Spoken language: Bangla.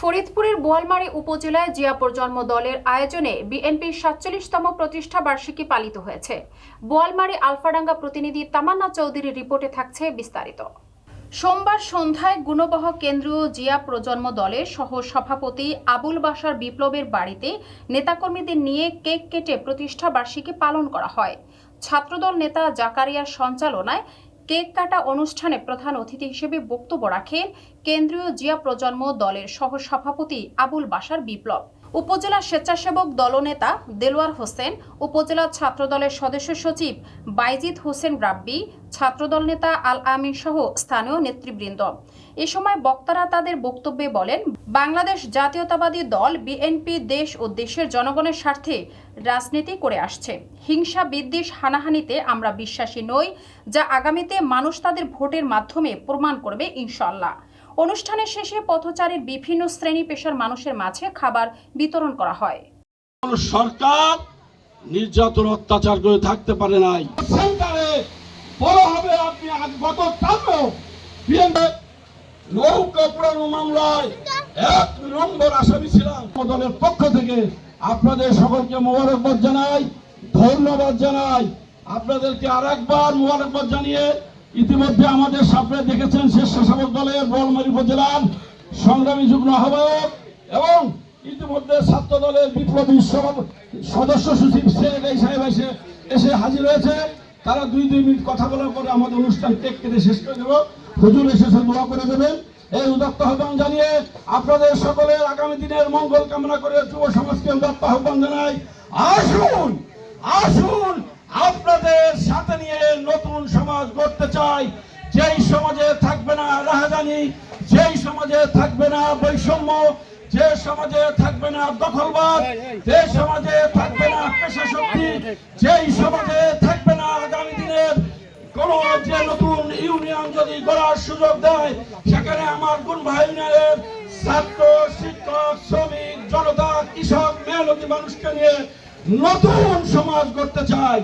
ফরিদপুরের বোয়ালমারী উপজেলায় জিয়াপুর জন্ম দলের আয়োজনে বিএনপির সাতচল্লিশতম প্রতিষ্ঠা বার্ষিকী পালিত হয়েছে। বোয়ালমারী আলফাডাঙ্গা প্রতিনিধি তামান্না চৌধুরীর রিপোর্টে থাকছে বিস্তারিত। সোমবার সন্ধ্যায় গুণবহ কেন্দ্রীয় জিয়া প্রজন্ম দলের সহ সভাপতি আবুল বাসার বিপ্লবের বাড়িতে নেতাকর্মীদের নিয়ে কেক কেটে প্রতিষ্ঠা বার্ষিকী পালন করা হয়। ছাত্রদল নেতা জাকারিয়ার সঞ্চালনায় কেক কাটা অনুষ্ঠানে প্রধান অতিথি হিসেবে বক্তব্য রাখেন কেন্দ্রীয় জিয়া প্রজন্ম দলের সহ সভাপতি আবুল বাসার বিপ্লব। উপজেলা স্বেচ্ছাসেবক দলনেতা দেলোয়ার হোসেন, উপজেলা ছাত্রদলের সদস্য সচিব বাইজিদ হোসেন রাব্বি ছাত্রদল নেতা আল আমিন সহ স্থানীয় নেতৃবৃন্দ। এ সময় বক্তারা তাদের বক্তব্যে বলেন, বাংলাদেশ জাতীয়তাবাদী দল বিএনপি দেশ ও দেশের জনগণের স্বার্থে রাজনীতি করে আসছে। হিংসা, বিদ্বেষ, হানাহানিতে আমরা বিশ্বাসী নই, যা আগামীতে মানুষ তাদের ভোটের মাধ্যমে প্রমাণ করবে ইনশাল্লাহ অনুষ্ঠানের শেষে পথচারীর বিভিন্ন শ্রেণি পেশার মানুষের মাঝে খাবার বিতরণ করা হয়। সরকার, নির্যাতন, অত্যাচার করে থাকতে পারে নাই। বড় হবে আপনি আজ গত নৌকা পুরানো মামলায় এক নম্বর আসামি ছিলাম। দলের পক্ষ থেকে আপনাদের সকলকে মোবারকবাদ জানাই, ধন্যবাদ জানাই। আপনাদেরকে আর একবার মোবারকবাদ জানিয়ে ইতিমধ্যে আমাদের সামনে দেখেছেন স্বেচ্ছাসেবক দলের বলমারি উপজেলার সংগ্রামী যুগ্ম আহ্বায়ক এবং ইতিমধ্যে ছাত্র দলের বিপ্লবী সদস্য সচিব সেক্রেটারি সাহেব এসে এসে হাজির হয়েছে। তারা দুই দুই মিনিট কথা বলার পরে আমাদের অনুষ্ঠান টেক কেটে শেষ করে দেবো। হুজুর এসেছে দোয়া করে দেবেন। এই উদাত্ত আহ্বান জানিয়ে আপনাদের সকলের আগামী দিনের মঙ্গল কামনা করে যুব সমাজকে উদাত্ত আহ্বান জানাই। আসুন আসুন, আপনাদের সাথে নিয়ে নতুন সমাজ গড়তে চাই। যেই সমাজে থাকবে না রাহাজানি, যেই সমাজে থাকবে না বৈষম্য, যে সমাজে থাকবে না দখলবাদ, যে সমাজে থাকবে না পেশা শক্তি যেই সমাজে কোন যে নতুন ইউনিয়ন যদি গড়ার সুযোগ দেয়, সেখানে আমার গুণ ভাই ইউনিয়নের ছাত্র, শিক্ষক, শ্রমিক, জনতা, কৃষক, মেহনতি মানুষকে নিয়ে নতুন সমাজ গড়তে চায়।